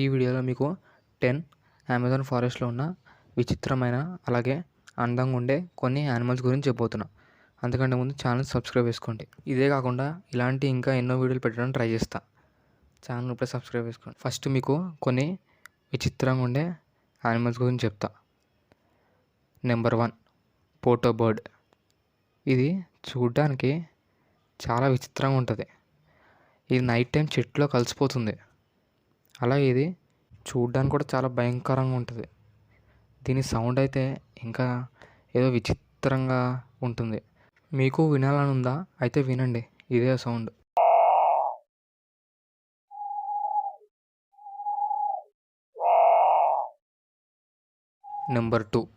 ఈ వీడియోలో మీకు టెన్ అమెజాన్ ఫారెస్ట్లో ఉన్న విచిత్రమైన అలాగే అందంగా ఉండే కొన్ని యానిమల్స్ గురించి చెప్పబోతున్నా. అంతకంటే ముందు ఛానల్ సబ్స్క్రైబ్ చేసుకోండి. ఇదే కాకుండా ఇలాంటి ఇంకా ఎన్నో వీడియోలు పెట్టడానికి ట్రై చేస్తా. ఛానల్ ఇప్పుడే సబ్స్క్రైబ్ చేసుకోండి. ఫస్ట్ మీకు కొన్ని విచిత్రంగా ఉండే యానిమల్స్ గురించి చెప్తా. Number one potoo bird. ఇది చూడ్డానికి చాలా విచిత్రంగా ఉంటుంది. ఇది నైట్ టైం చెట్లో కలిసిపోతుంది. అలాగే ఇది చూడ్డానికి కూడా చాలా భయంకరంగా ఉంటుంది. దీని సౌండ్ అయితే ఇంకా ఏదో విచిత్రంగా ఉంటుంది. మీకు వినాలని ఉందా? అయితే వినండి ఇదే sound. Number two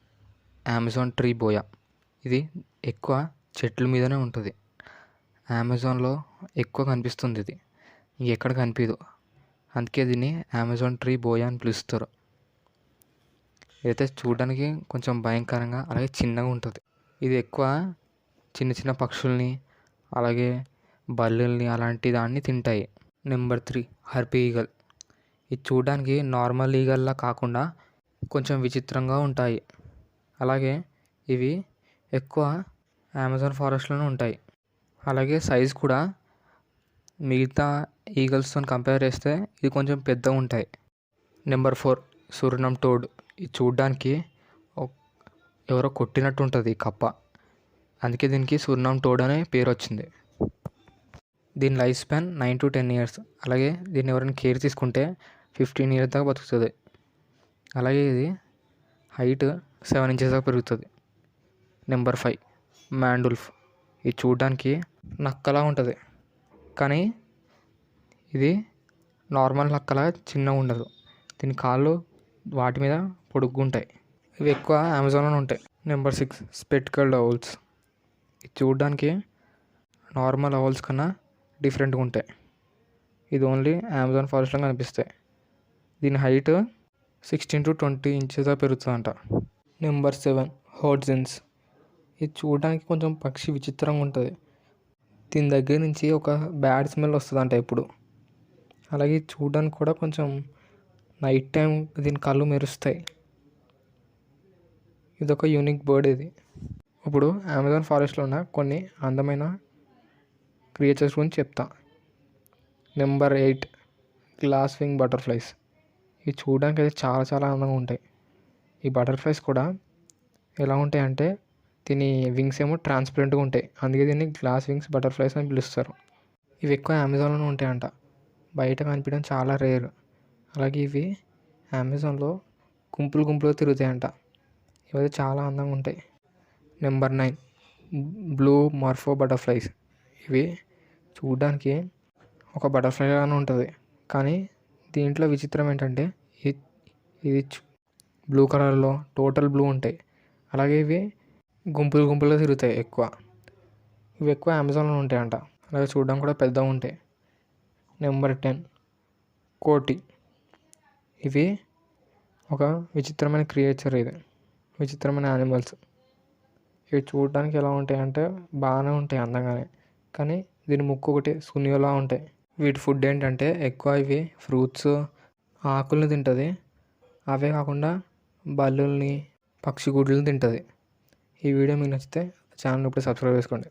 Amazon tree boa. ఇది ఎక్కువ చెట్ల మీదనే ఉంటుంది. అమెజాన్లో ఎక్కువ కనిపిస్తుంది ఇది. ఎక్కడ కనిపించదు అందుకే దీన్ని అమెజాన్ ట్రీ బోయా అని పిలుస్తారు. అయితే చూడడానికి కొంచెం భయంకరంగా అలాగే చిన్నగా ఉంటుంది. ఇది ఎక్కువ చిన్న చిన్న పక్షుల్ని అలాగే బల్లుల్ని అలాంటి దాన్ని తింటాయి. నెంబర్ త్రీ హర్పీ ఈగల్ ఇది చూడడానికి నార్మల్ ఈగల్లా కాకుండా కొంచెం విచిత్రంగా ఉంటాయి. అలాగే ఇవి ఎక్కువ అమెజాన్ ఫారెస్ట్లోనే ఉంటాయి. అలాగే సైజ్ కూడా మిగతా ఈగల్స్తో కంపేర్ చేస్తే ఇది కొంచెం పెద్దగా ఉంటాయి. Number four Surinam toad. ఇది చూడ్డానికి ఎవరో కొట్టినట్టు ఉంటుంది ఈ కప్ప. అందుకే దీనికి సుర్ణం టోడ్ అనే పేరు వచ్చింది. దీని life span nine to ten years అలాగే దీన్ని ఎవరైనా కేర్ తీసుకుంటే ఫిఫ్టీన్ ఇయర్స్ దాకా బతుకుతుంది. అలాగే ఇది హైట్ సెవెన్ ఇంచెస్ దాకా పెరుగుతుంది. Number five maned wolf. ఇది చూడడానికి నక్కలా ఉంటుంది. కానీ ఇది నార్మల్ నక్కలా చిన్నగా ఉండదు. దీని కాళ్ళు వాటి మీద పొడుగ్గా ఉంటాయి. ఇవి ఎక్కువ అమెజాన్లో ఉంటాయి. నెంబర్ సిక్స్ స్పెట్కల్డ్ ఔల్స్ ఇది చూడడానికి నార్మల్ అవల్స్ కన్నా డిఫరెంట్గా ఉంటాయి. ఇది ఓన్లీ అమెజాన్ ఫారెస్ట్లో కనిపిస్తాయి. దీని height sixteen to twenty inches పెరుగుతుందంట. Number seven హోడ్జిన్స్ ఇది చూడడానికి కొంచెం పక్షి విచిత్రంగా ఉంటుంది. దీని దగ్గర నుంచి ఒక బ్యాడ్ స్మెల్ వస్తుందంట ఇప్పుడు అలాగే చూడడానికి కూడా కొంచెం నైట్ టైం దీని కళ్ళు మెరుస్తాయి. ఇదొక యూనిక్ బర్డ్ ఇది. ఇప్పుడు అమెజాన్ ఫారెస్ట్లో ఉన్న కొన్ని అందమైన క్రియేచర్స్ గురించి చెప్తా. Number eight glass wing butterflies ఇవి చూడడానికి అయితే చాలా చాలా అందంగా ఉంటాయి. ఈ బటర్ఫ్లైస్ కూడా ఎలా ఉంటాయి అంటే దీని వింగ్స్ ఏమో ట్రాన్స్పరెంట్గా ఉంటాయి. అందుకే దీన్ని గ్లాస్ వింగ్స్ బటర్ఫ్లైస్ అని పిలుస్తారు. ఇవి ఎక్కువ అమెజాన్లోనే ఉంటాయంట. బయట కనిపించడం చాలా రేర్. అలాగే ఇవి అమెజాన్లో గుంపులు గుంపులుగా తిరుగుతాయంట. ఇవైతే చాలా అందంగా ఉంటాయి. Number nine blue morpho butterflies. ఇవి చూడడానికి ఒక బటర్ఫ్లైలాగానే ఉంటుంది. కానీ దీంట్లో విచిత్రం ఏంటంటే ఇది బ్లూ కలర్లో టోటల్ బ్లూ ఉంటాయి. అలాగే ఇవి గుంపులు గుంపులుగా తిరుగుతాయి ఎక్కువ. ఇవి ఎక్కువ అమెజాన్లో ఉంటాయంట. అలాగే చూడడం కూడా పెద్దగా ఉంటాయి. Number ten. కోటి. ఇవి ఒక విచిత్రమైన క్రియేచర్ ఇది. విచిత్రమైన యానిమల్స్. ఇవి చూడడానికి ఎలా ఉంటాయి అంటే బాగానే ఉంటాయి అందంగానే. కానీ దీని ముక్కు ఒకటి సునియోలా ఉంటాయి. వీటి ఫుడ్ ఏంటంటే ఎక్కువ ఇవి ఫ్రూట్స్ ఆకుల్ని తింటుంది. అవే కాకుండా బల్లుల్ని పక్షి గుడ్లను తింటుంది. ఈ వీడియో మీకు నచ్చితే ఛానల్ ఇప్పుడు సబ్స్క్రైబ్ చేసుకోండి.